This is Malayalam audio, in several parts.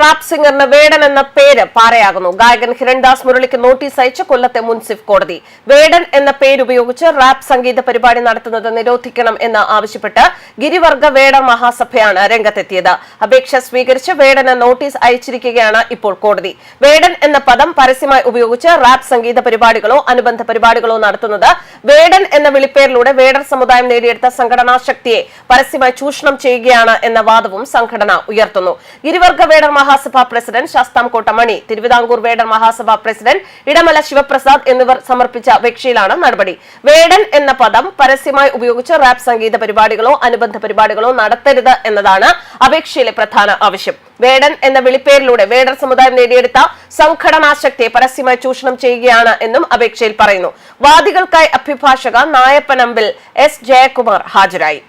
റാപ്പ് സിംഗറിന് വേടൻ എന്ന പേര് പാറയാകുന്നു. ഗായകൻ ഹിരൺദാസ് മുരളിക്ക് നോട്ടീസ് അയച്ച് കൊല്ലത്തെ മുൻസിഫ് കോടതി. വേടൻ എന്ന പേരുപയോഗിച്ച് റാപ്പ് സംഗീത പരിപാടി നടത്തുന്നത് നിരോധിക്കണം എന്ന് ആവശ്യപ്പെട്ട് ഗിരിവർഗ വേടൻ മഹാസഭയാണ് രംഗത്തെത്തിയത്. അപേക്ഷ സ്വീകരിച്ച് വേടന് നോട്ടീസ് അയച്ചിരിക്കുകയാണ് ഇപ്പോൾ കോടതി. വേടൻ എന്ന പദം പരസ്യമായി ഉപയോഗിച്ച് റാപ്പ് സംഗീത പരിപാടികളോ അനുബന്ധ പരിപാടികളോ നടത്തുന്നത് വേടൻ എന്ന വിളിപ്പേരിലൂടെ വേടർ സമുദായം നേടിയെടുത്ത സംഘടനാ ശക്തിയെ പരസ്യമായി ചൂഷണം ചെയ്യുകയാണ് എന്ന വാദവും സംഘടന ഉയർത്തുന്നു. ഗിരിവർഗ വേടർ മഹാസഭ പ്രസിഡന്റ് ശാസ്താംകോട്ട മണി തിരുവിതാംകൂർ വേടൻ മഹാസഭ പ്രസിഡന്റ് ഇടമല ശിവപ്രസാദ് എന്നിവർ സമർപ്പിച്ച അപേക്ഷയിലാണ് നടപടി. വേടൻ എന്ന പദം പരസ്യമായി ഉപയോഗിച്ച് റാപ്പ് സംഗീത പരിപാടികളോ അനുബന്ധ പരിപാടികളോ നടത്തരുത് എന്നതാണ് അപേക്ഷയിലെ പ്രധാന ആവശ്യം. വേടൻ എന്ന വിളിപ്പേരിലൂടെ വേടർ സമുദായം നേടിയെടുത്ത സംഘടനാശക്തിയെ പരസ്യമായി ചൂഷണം ചെയ്യുകയാണ് എന്നും അപേക്ഷയിൽ പറയുന്നു. വാദികൾക്കായി അഭിഭാഷക നായപ്പനമ്പിൽ എസ്. ജയകുമാർ ഹാജരായി.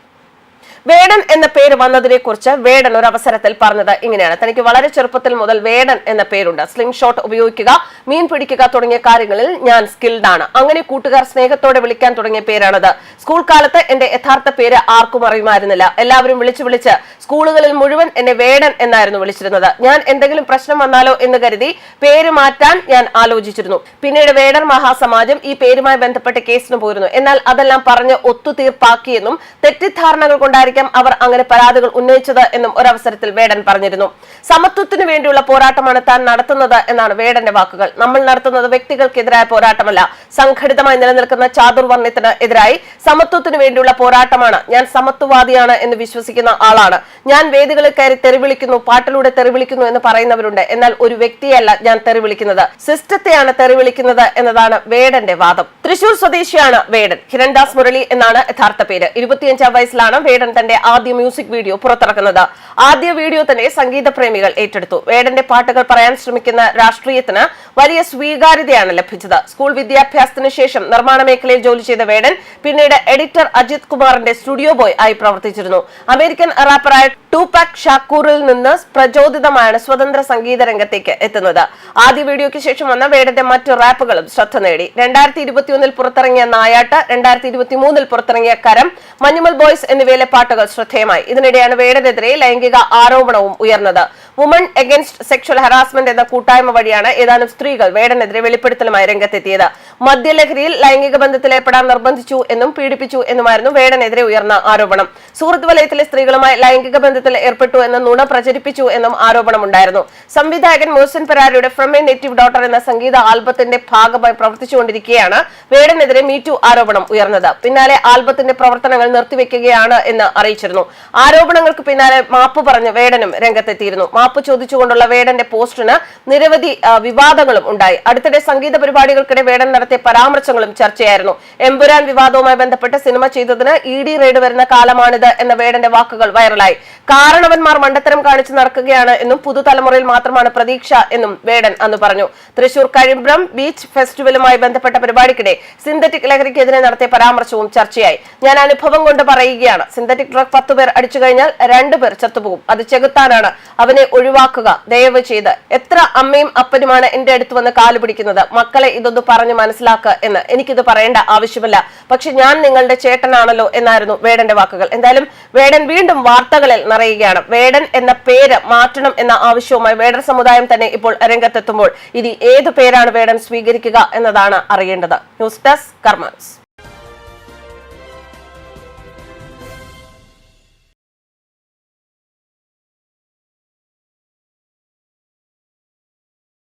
വേടൻ എന്ന പേര് വന്നതിനെ കുറിച്ച് വേടൻ ഒരു അവസരത്തിൽ പറഞ്ഞത് ഇങ്ങനെയാണ്. തനിക്ക് വളരെ ചെറുപ്പത്തിൽ മുതൽ വേടൻ എന്ന പേരുണ്ട്. സ്ലിംഗ് ഷോട്ട് ഉപയോഗിക്കുക മീൻ പിടിക്കുക തുടങ്ങിയ കാര്യങ്ങളിൽ ഞാൻ സ്കിൽഡ് ആണ്. അങ്ങനെ കൂട്ടുകാർ സ്നേഹത്തോടെ വിളിക്കാൻ തുടങ്ങിയ പേരാണത്. സ്കൂൾ കാലത്ത് എന്റെ യഥാർത്ഥ പേര് ആർക്കും അറിയുമായിരുന്നില്ല. എല്ലാവരും വിളിച്ചു വിളിച്ച് സ്കൂളുകളിൽ മുഴുവൻ എന്നെ വേടൻ എന്നായിരുന്നു വിളിച്ചിരുന്നത്. ഞാൻ എന്തെങ്കിലും പ്രശ്നം വന്നാലോ എന്ന് കരുതി പേര് മാറ്റാൻ ഞാൻ ആലോചിച്ചിരുന്നു. പിന്നീട് വേടർ മഹാസമാജം ഈ പേരുമായി ബന്ധപ്പെട്ട് കേസിന് പോയിരുന്നു. എന്നാൽ അതെല്ലാം പറഞ്ഞ് ഒത്തുതീർപ്പാക്കിയെന്നും തെറ്റിദ്ധാരണകൾ കൊണ്ടായിരിക്കും അവർ അങ്ങനെ പരാതികൾ ഉന്നയിച്ചത് എന്നും ഒരവസരത്തിൽ വേടൻ പറഞ്ഞിരുന്നു. സമത്വത്തിനു വേണ്ടിയുള്ള പോരാട്ടമാണ് താൻ നടത്തുന്നത് എന്നാണ് വേടന്റെ വാക്കുകൾ. നമ്മൾ നടത്തുന്നത് വ്യക്തികൾക്കെതിരായ പോരാട്ടമല്ല. സംഘടിതമായി നിലനിൽക്കുന്ന ചാതുർവർണത്തിന് എതിരായി സമത്വത്തിനു വേണ്ടിയുള്ള പോരാട്ടമാണ്. ഞാൻ സമത്വവാദിയാണ് എന്ന് വിശ്വസിക്കുന്ന ആളാണ്. ഞാൻ വേദികളിൽ കയറി തെറിവിളിക്കുന്നു പാട്ടിലൂടെ തെറിവിളിക്കുന്നു എന്ന് പറയുന്നവരുണ്ട്. എന്നാൽ ഒരു വ്യക്തിയല്ല ഞാൻ തെറിവിളിക്കുന്നത്. സിസ്റ്റത്തെയാണ് തെറിവിളിക്കുന്നത് എന്നതാണ് വേടന്റെ വാദം. തൃശൂർ സ്വദേശിയാണ് വേടൻ. ഹിരൺദാസ് മുരളി എന്നാണ് യഥാർത്ഥ പേര്. ഇരുപത്തിയഞ്ചാം വയസ്സിലാണ് വേടൻ തന്റെ ആദ്യ മ്യൂസിക് വീഡിയോ പുറത്തിറക്കുന്നത്. ആദ്യ വീഡിയോ തന്നെ സംഗീത പ്രേമികൾ ഏറ്റെടുത്തു. വേടന്റെ പാട്ടുകൾ പറയാൻ ശ്രമിക്കുന്ന രാഷ്ട്രീയത്തിന് വലിയ സ്വീകാര്യതയാണ് ലഭിച്ചത്. സ്കൂൾ വിദ്യാഭ്യാസത്തിന് ശേഷം നിർമ്മാണ മേഖലയിൽ ജോലി ചെയ്ത വേടൻ പിന്നീട് എഡിറ്റർ അജിത് കുമാറിന്റെ സ്റ്റുഡിയോ ബോയ് ആയി പ്രവർത്തിച്ചിരുന്നു. അമേരിക്കൻ റാപ്പറായ ടൂപാക് ഷാക്കൂറിൽ നിന്ന് പ്രചോദിതമാണ് സ്വതന്ത്ര സംഗീത രംഗത്തേക്ക് എത്തുന്നത്. ആദ്യ വീഡിയോയ്ക്ക് ശേഷം വന്ന വേടന്റെ മറ്റു റാപ്പുകളും ശ്രദ്ധ നേടി. രണ്ടായിരത്തി ഇരുപത്തിയൊന്നിൽ പുറത്തിറങ്ങിയ നായാട്ട് രണ്ടായിരത്തി ഇരുപത്തി മൂന്നിൽ പുറത്തിറങ്ങിയ കരം മഞ്ഞുമൽ ബോയ്സ് എന്നിവയിലെ പാട്ടുകൾ ശ്രദ്ധേയമായി. ഇതിനിടെയാണ് വേടനെതിരെ ലൈംഗിക ആരോപണവും ഉയർന്നത്. വുമൺ എഗൻസ്റ്റ് സെക്ഷൽ ഹറാസ്മെന്റ് എന്ന കൂട്ടായ്മ വഴിയാണ് ഏതാനും സ്ത്രീകൾ വേടനെതിരെ വെളിപ്പെടുത്തലുമായി രംഗത്തെത്തിയത്. മദ്യലഹരിയിൽ ലൈംഗിക ബന്ധത്തിൽ ഏർപ്പെടാൻ നിർബന്ധിച്ചു എന്നും പീഡിപ്പിച്ചു എന്നുമായിരുന്നു വേടനെതിരെ ഉയർന്ന ആരോപണം. സുഹൃത്ത് വലയത്തിലെ സ്ത്രീകളുമായി ലൈംഗിക ബന്ധത്തിൽ ഏർപ്പെട്ടു എന്ന നുണ പ്രചരിപ്പിച്ചു എന്നും ആരോപണമുണ്ടായിരുന്നു. സംവിധായകൻ മോഹൻ പരാരിയുടെ ഫ്രം എ നേറ്റീവ് ഡോട്ടർ എന്ന സംഗീത ആൽബത്തിന്റെ ഭാഗമായി പ്രവർത്തിച്ചുകൊണ്ടിരിക്കെയാണ് വേടനെതിരെ മീറ്റു ആരോപണം ഉയർന്നത്. പിന്നാലെ ആൽബത്തിന്റെ പ്രവർത്തനങ്ങൾ നിർത്തിവെക്കുകയാണ് എന്ന് അറിയിച്ചിരുന്നു. ആരോപണങ്ങൾക്ക് പിന്നാലെ മാപ്പ് പറഞ്ഞ് വേടനും രംഗത്തെത്തിയിരുന്നു. മാപ്പ് ചോദിച്ചുകൊണ്ടുള്ള വേടന്റെ പോസ്റ്റിന് നിരവധി വിവാദങ്ങളും ഉണ്ടായി. അടുത്തിടെ സംഗീത പരിപാടികൾക്കിടെ വേടൻ നടത്തിയ പരാമർശങ്ങളും ചർച്ചയായിരുന്നു. എമ്പുരാൻ വിവാദവുമായി ബന്ധപ്പെട്ട് സിനിമ ചെയ്തതിന് ഇ ഡി റെയ്ഡ് വരുന്ന കാലമാണിത് എന്ന വേടന്റെ വാക്കുകൾ വൈറലായി. കാരണവന്മാർ മണ്ടത്തരം കാണിച്ചു നടക്കുകയാണ് എന്നും പുതുതലമുറയിൽ മാത്രമാണ് പ്രതീക്ഷ എന്നും വേടൻ അന്ന് പറഞ്ഞു. തൃശൂർ കഴിമ്പ്രം ബീച്ച് ഫെസ്റ്റിവലുമായി ബന്ധപ്പെട്ട പരിപാടിക്കിടെ സിന്തറ്റിക് ലഹരിക്കെതിരെ നടത്തിയ പരാമർശവും ചർച്ചയായി. ഞാൻ അനുഭവം കൊണ്ട് പറയുകയാണ് സിന്തറ്റിക് ഡ്രഗ് പത്ത് പേർ അടിച്ചു കഴിഞ്ഞാൽ രണ്ടുപേർ ചത്തുപോകും. അത് ചെകുത്താനാണ്. അവനെ ഒഴിവാക്കുക. ദയവ് ചെയ്ത് എത്ര അമ്മയും അപ്പനുമാണ് എന്റെ അടുത്ത് വന്ന് കാൽ പിടിക്കുന്നത്? മക്കളെ ഇതൊന്ന് പറഞ്ഞ് മനസ്സിലാക്കുക എന്ന്. എനിക്കിത് പറയേണ്ട ആവശ്യമില്ല. പക്ഷെ ഞാൻ നിങ്ങളുടെ ചേട്ടനാണല്ലോ എന്നായിരുന്നു വേടന്റെ വാക്കുകൾ. എന്തായാലും വേടൻ വീണ്ടും വാർത്തകളിൽ നിറയുകയാണ്. വേടൻ എന്ന പേര് മാറ്റണം എന്ന ആവശ്യവുമായി വേടൻ സമുദായം തന്നെ ഇപ്പോൾ രംഗത്തെത്തുമ്പോൾ ഇനി ഏത് പേരാണ് വേടൻ സ്വീകരിക്കുക എന്നതാണ് അറിയേണ്ടത്. News desk കർമ്മസ്